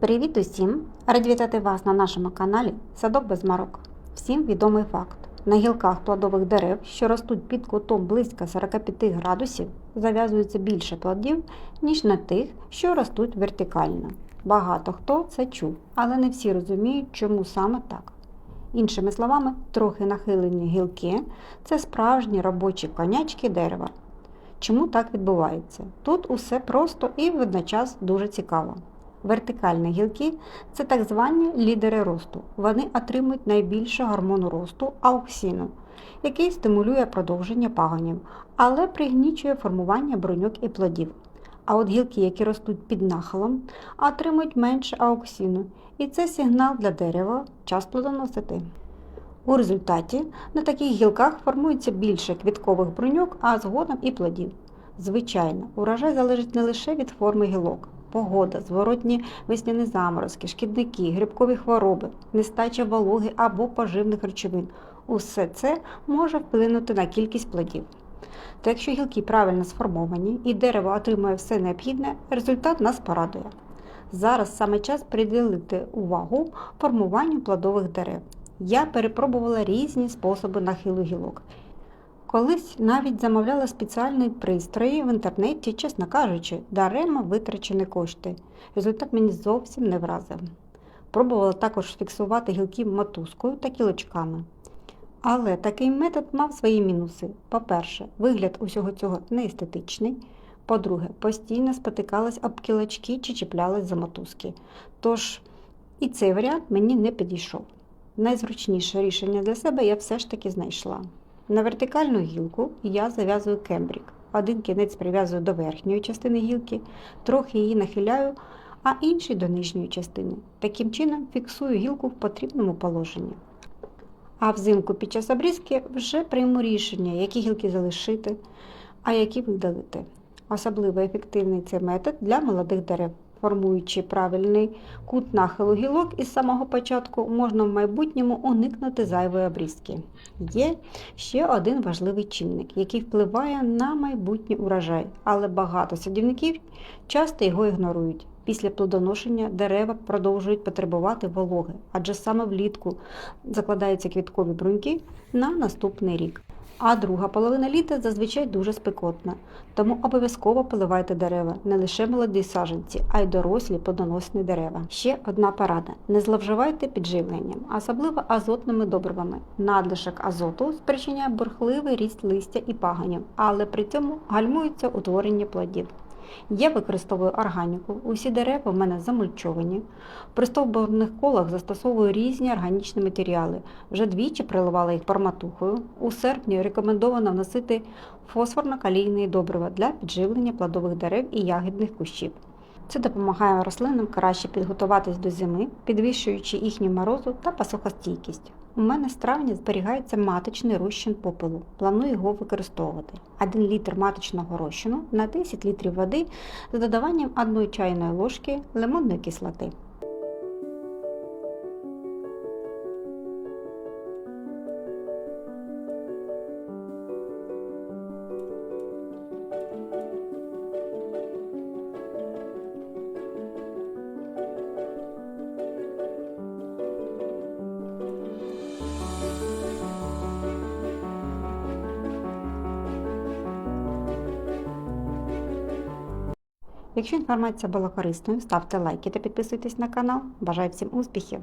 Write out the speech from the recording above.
Привіт усім! Раді вітати вас на нашому каналі Садок без марок. Всім відомий факт. На гілках плодових дерев, що ростуть під кутом близько 45 градусів, зав'язується більше плодів, ніж на тих, що ростуть вертикально. Багато хто це чув, але не всі розуміють, чому саме так. Іншими словами, трохи нахилені гілки це справжні робочі конячки дерева. Чому так відбувається? Тут усе просто і водночас дуже цікаво. Вертикальні гілки це так звані лідери росту. Вони отримують найбільше гормону росту ауксіну, який стимулює продовження пагонів, але пригнічує формування бруньок і плодів. А от гілки, які ростуть під нахилом, отримують менше ауксіну, і це сигнал для дерева час плодоносити. У результаті на таких гілках формується більше квіткових бруньок, а згодом і плодів. Звичайно, урожай залежить не лише від форми гілок, погода, зворотні весняні заморозки, шкідники, грибкові хвороби, нестача вологи або поживних речовин. Усе це може вплинути на кількість плодів. Та якщо гілки правильно сформовані і дерево отримує все необхідне, результат нас порадує. Зараз саме час приділити увагу формуванню плодових дерев. Я перепробувала різні способи нахилу гілок. Колись навіть замовляла спеціальні пристрої в інтернеті, чесно кажучи, даремно витрачені кошти. Результат мені зовсім не вразив. Пробувала також фіксувати гілки мотузкою та кілочками. Але такий метод мав свої мінуси. По-перше, вигляд усього цього не естетичний. По-друге, постійно спотикалась об кілочки чи чіплялась за мотузки. Тож і цей варіант мені не підійшов. Найзручніше рішення для себе я все ж таки знайшла. На вертикальну гілку я зав'язую кембрік. Один кінець прив'язую до верхньої частини гілки, трохи її нахиляю, а інший до нижньої частини. Таким чином фіксую гілку в потрібному положенні. А взимку під час обрізки вже прийму рішення, які гілки залишити, а які видалити. Особливо ефективний цей метод для молодих дерев. Формуючи правильний кут нахилу гілок із самого початку, можна в майбутньому уникнути зайвої обрізки. Є ще один важливий чинник, який впливає на майбутній урожай, але багато садівників часто його ігнорують. Після плодоношення дерева продовжують потребувати вологи, адже саме влітку закладаються квіткові бруньки на наступний рік. А друга половина літа зазвичай дуже спекотна, тому обов'язково поливайте дерева не лише молоді саженці, а й дорослі подоносні дерева. Ще одна порада: не зловживайте підживленням, особливо азотними добривами. Надлишок азоту спричиняє бурхливий ріст листя і паганів, але при цьому гальмується утворення плодів. Я використовую органіку, усі дерева в мене замульчовані. При стовбурних колах застосовую різні органічні матеріали. Вже двічі приливала їх парматухою. У серпні рекомендовано вносити фосфорно-калійні добрива для підживлення плодових дерев і ягідних кущів. Це допомагає рослинам краще підготуватись до зими, підвищуючи їхню морозу та пасухостійкість. У мене з травня зберігається маточний розчин попелу. Планую його використовувати. 1 літр маточного розчину на 10 літрів води з додаванням 1 чайної ложки лимонної кислоти. Якщо інформація була корисною, ставте лайки та підписуйтесь на канал. Бажаю всім успіхів!